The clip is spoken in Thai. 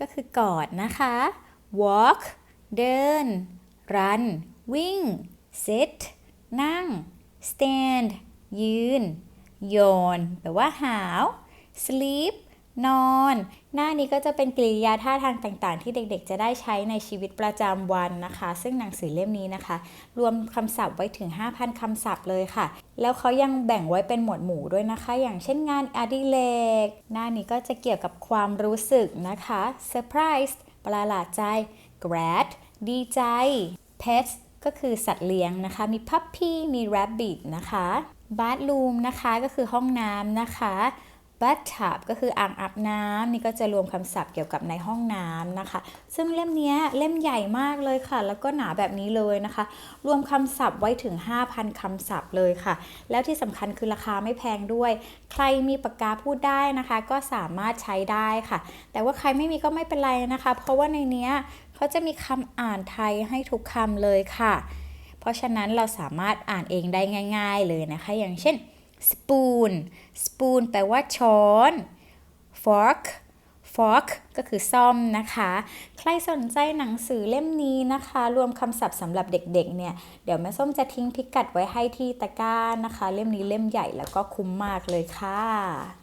ก็คือกอดนะคะ walk เดิน run วิ่ง sit นั่ง stand ยืน yawn แปลว่าหาว sleep นอน หน้านี้ก็จะเป็นกริยาท่าทางต่างๆ ที่เด็กๆ จะได้ใช้ในชีวิตประจำวันนะคะ ซึ่งหนังสือเล่มนี้นะคะ รวมคำศัพท์ไว้ถึง 5,000 คำศัพท์เลยค่ะ แล้วเขายังแบ่งไว้เป็นหมวดหมู่ด้วยนะคะ อย่างเช่นงานอดิเรกหน้านี้ก็จะเกี่ยวกับความรู้สึกนะคะ surprise ประหลาดใจ glad ดีใจ pets ก็คือสัตว์เลี้ยงนะคะ มี puppy มี rabbit นะคะ bathroom นะคะก็คือห้องน้ำนะคะ bathtub ก็คืออ่างอาบน้ำนี่ก็จะรวมคำศัพท์เกี่ยวกับในห้องน้ำนะคะ ซึ่งเล่มนี้เล่มใหญ่มากเลยค่ะ แล้วก็หนาแบบนี้เลยนะคะ รวมคำศัพท์ไว้ถึง 5,000คำศัพท์เลยค่ะ แล้วที่สำคัญคือราคาไม่แพงด้วย ใครมีปากกาพูดได้นะคะ ก็สามารถใช้ได้ค่ะ แต่ว่าใครไม่มีก็ไม่เป็นไรนะคะ เพราะว่าในนี้เขาจะมีคำอ่านไทยให้ทุกคำเลยค่ะ เพราะฉะนั้นเราสามารถอ่านเองได้ง่าย ๆ เลยนะคะ อย่างเช่น spoon spoon แปลว่าช้อน fork fork ก็คือซ่อมนะคะ ใครสนใจหนังสือเล่มนี้นะคะ รวมคำศัพท์สำหรับเด็กๆ เนี่ย เดี๋ยวแม่ส้มจะทิ้งพิกัดไว้ให้ที่ตะกร้านะคะ เล่มนี้เล่มใหญ่แล้วก็คุ้มมากเลยค่ะ